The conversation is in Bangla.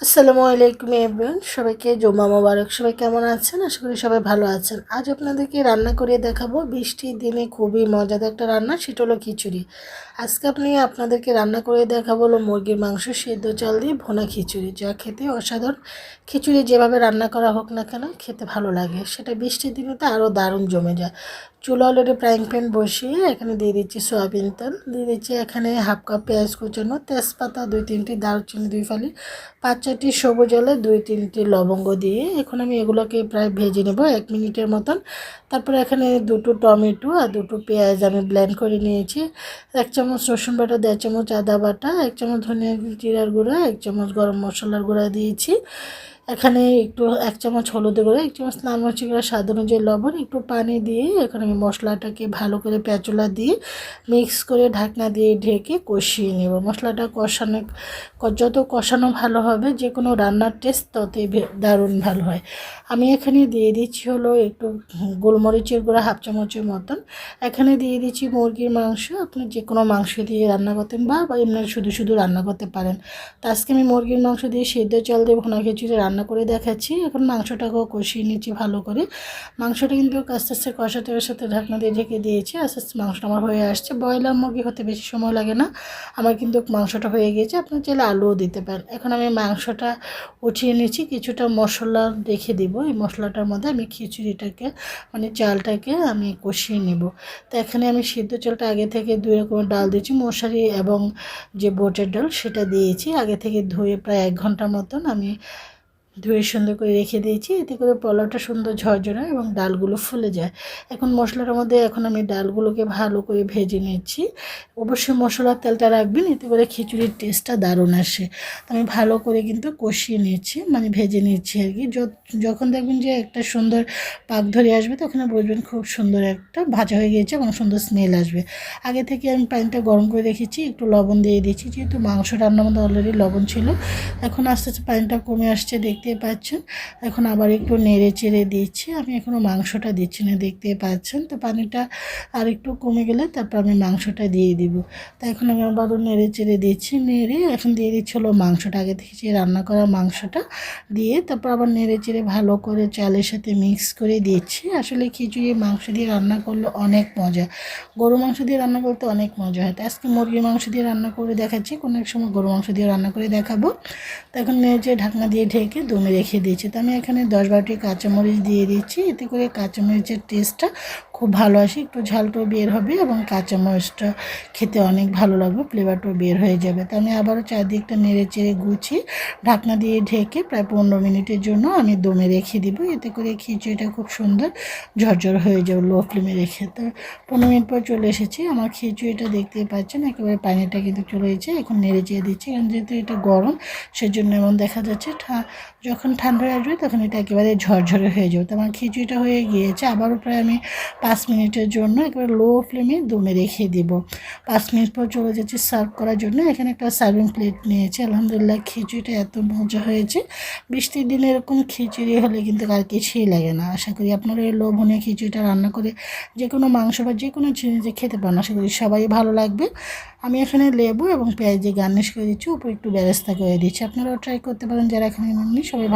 আসসালামু আলাইকুম এভরিওয়ান, সবাইকে জমা মোবারক, সবাই কেমন আছেন? আশা করি সবাই ভালো আছেন। আজ আপনাদেরকে রান্না করে দেখাবো। বৃষ্টির দিনে খুবই মজাদার একটা রান্না, সেটা হলো খিচুড়ি। আজকে আপনি আপনাদেরকে রান্না করে দেখাবো হলো মুরগির মাংস, সেদ্ধ চাল দিয়ে ভোনা খিচুড়ি, যা খেতে অসাধারণ। খিচুড়ি যেভাবে রান্না করা হোক না কেন, খেতে ভালো লাগে। সেটা বৃষ্টির দিনে তো আরও দারুণ জমে যায়। চুলা অলরেডি ফ্রাইং প্যান বসিয়ে এখানে দিয়ে দিচ্ছি সয়াবিন তেল। দিয়ে দিচ্ছি এখানে হাফ কাপ পেঁয়াজ কুচানো, তেজপাতা দুই তিনটি দারুচিনি দুই ফালি, পাঁচ চারটি সবুজ এলে দুই তিনটি লবঙ্গ দিয়ে এখন আমি এগুলোকে প্রায় ভেজে নেব এক মিনিটের মতন। তারপরে এখানে দুটো টমেটো আর দুটো পেঁয়াজ আমি ব্লেন্ড করে নিয়েছি। এক চামচ রসুন বাটা, দেড় চামচ আদা বাটা, এক চামচ ধনিয়া জিরার গুঁড়া, এক চামচ গরম মশলার গুঁড়া দিয়েছি। এখানে একটু এক চামচ হলুদের গুঁড়ো, এক চামচ লাল মরিচের গুঁড়ো, স্বাদ অনুযায়ী লবণ, একটু পানি দিয়ে এখানে আমি মশলাটাকে ভালো করে পেঁচলা দিয়ে মিক্স করে ঢাকনা দিয়ে ঢেকে কষিয়ে নেব। মশলাটা কষানো, যত কষানো ভালো হবে যে কোনো রান্নার টেস্ট ততই দারুণ ভালো হয়। আমি এখানে দিয়ে দিচ্ছি হলো একটু গোলমরিচের গুঁড়া, হাফ চামচের মতন। এখানে দিয়ে দিচ্ছি মুরগির মাংস। আপনি যে কোনো মাংস দিয়ে রান্না করতেন বা এমনি শুধু শুধু রান্না করতে পারেন। তো আজকে আমি মুরগির মাংস দিয়ে সেদ্ধ চাল দিয়ে ভোনা খিচুড়ি রান্না করে দেখাচ্ছি। এখন মাংসটাকেও কষিয়ে নিচ্ছি ভালো করে। মাংসটা কিন্তু আস্তে আস্তে কষাতে কষাতে ঢাকনা দিয়ে ঢেকে দিয়েছি। আস্তে আস্তে মাংসটা আমার হয়ে আসছে। ব্রয়লার মুরগি হতে বেশি সময় লাগে না। আমার কিন্তু মাংসটা হয়ে গিয়েছে। আপনার চাইলে আলুও দিতে পারেন। এখন আমি মাংসটা উঠিয়ে নিচ্ছি। কিছুটা মশলা রেখে দিব। এই মশলাটার মধ্যে আমি খিচুড়িটাকে মানে চালটাকে আমি কষিয়ে নেব। তো এখানে আমি সিদ্ধ চালটা আগে থেকে দুই রকমের ডাল দিয়েছি। মশারি এবং যে বোটের ডাল সেটা দিয়েছি। আগে থেকে ধুয়ে প্রায় এক ঘণ্টার মতন আমি ধুয়ে সুন্দর করে রেখে দিয়েছি। এতে করে পোলাওটা সুন্দর ঝরঝরা এবং ডালগুলো ফুলে যায়। এখন মশলার মধ্যে এখন আমি ডালগুলোকে ভালো করে ভেজে নিচ্ছি। অবশ্যই মশলার তেলটা রাখবেন, এতে করে খিচুড়ির টেস্টটা দারুণ আসে। আমি ভালো করে কিন্তু কষিয়ে নিচ্ছি মানে ভেজে নিচ্ছি আর কি। যখন দেখবেন যে একটা সুন্দর পাক ধরে আসবে, তখন বুঝবেন খুব সুন্দর একটা ভাজা হয়ে গিয়েছে এবং সুন্দর স্মেল আসবে। আগে থেকে আমি পানিটা গরম করে রেখেছি, একটু লবণ দিয়ে দিয়েছি, যেহেতু মাংস রান্নার মধ্যে অলরেডি লবণ ছিল। এখন আস্তে আস্তে পানিটা কমে আসছে দেখতে পাচ্ছেন। এখন আবার একটু নেড়ে চেড়ে দিচ্ছি। আমি এখনও মাংসটা দিচ্ছি না দেখতে পাচ্ছেন। তো পানিটা আর একটু কমে গেলে তারপর আমি মাংসটা দিয়ে দিব। তো এখন আমি আবারও নেড়ে চেড়ে দিচ্ছি। নেড়ে এখন দিয়ে দিচ্ছি হলো মাংসটা, আগে থেকে রান্না করা মাংসটা দিয়ে তারপর আবার নেড়ে চেড়ে ভালো করে চালের সাথে মিক্স করে দিচ্ছি। আসলে খিচুড়ি মাংস দিয়ে রান্না করলে অনেক মজা। গরু মাংস দিয়ে রান্না করতে অনেক মজা হয়। তো আজকে মুরগির মাংস দিয়ে রান্না করে দেখাচ্ছি। কোনো এক সময় গরু মাংস দিয়ে রান্না করে দেখাবো। তো এখন নেড়ে ঢাকনা দিয়ে ঢেকে দমে রেখে দিয়েছি। তো আমি এখানে দশ বারোটি কাঁচামরিচ দিয়ে দিচ্ছি। এতে করে কাঁচামরিচের টেস্টটা খুব ভালো আসে, একটু ঝালটাও বের হবে এবং কাঁচামরিচটা খেতে অনেক ভালো লাগবে ফ্লেভারটাও বের হয়ে যাবে। তো আমি আবারও চারদিকটা নেড়ে চেড়ে গুছিয়ে ঢাকনা দিয়ে ঢেকে প্রায় পনেরো মিনিটের জন্য আমি দমে রেখে দিব। এতে করে খিচুড়িটা খুব সুন্দর ঝরঝর হয়ে যাবে লো ফ্লেমে রেখে। তো পনেরো মিনিট পর চলে এসেছি, আমার খিচুড়িটা দেখতেই পাচ্ছেন, একেবারে পানিটা কিন্তু চলে এসেছে, এখন নেড়ে চেয়ে দিচ্ছি, কারণ যেহেতু এটা গরম, সেজন্য এমন দেখা যাচ্ছে যখন ঠান্ডা আসবে তখন এটা একেবারে ঝরঝরে হয়ে যাবে। তো আমার খিচুড়িটা হয়ে গিয়েছে, আবারও প্রায় আমি পাঁচ মিনিটের জন্য একেবারে লো ফ্লেমে দমে রেখে দিব। পাঁচ মিনিট পর চলে যাচ্ছি সার্ভ করার জন্য। এখানে একটা সার্ভিং প্লেট নিয়েছি। আলহামদুলিল্লাহ খিচুড়িটা এত মজা হয়েছে। বৃষ্টির দিনে এরকম খিচুড়ি হলে কিন্তু আর কিছুই লাগে না। আশা করি আপনারা এই লোভনীয় খিচুড়িটা রান্না করে যে কোনো মাংস বা যে কোনো জিনিস খেতে পারেন। আশা করি সবাই ভালো লাগবে। আমি এখানে লেবু এবং পেঁয়াজ দিয়ে গার্নিশ করে দিচ্ছি। উপরে একটু ব্যবস্থা করে দিচ্ছি। আপনারাও ট্রাই করতে পারেন। যারা এখানে সবাই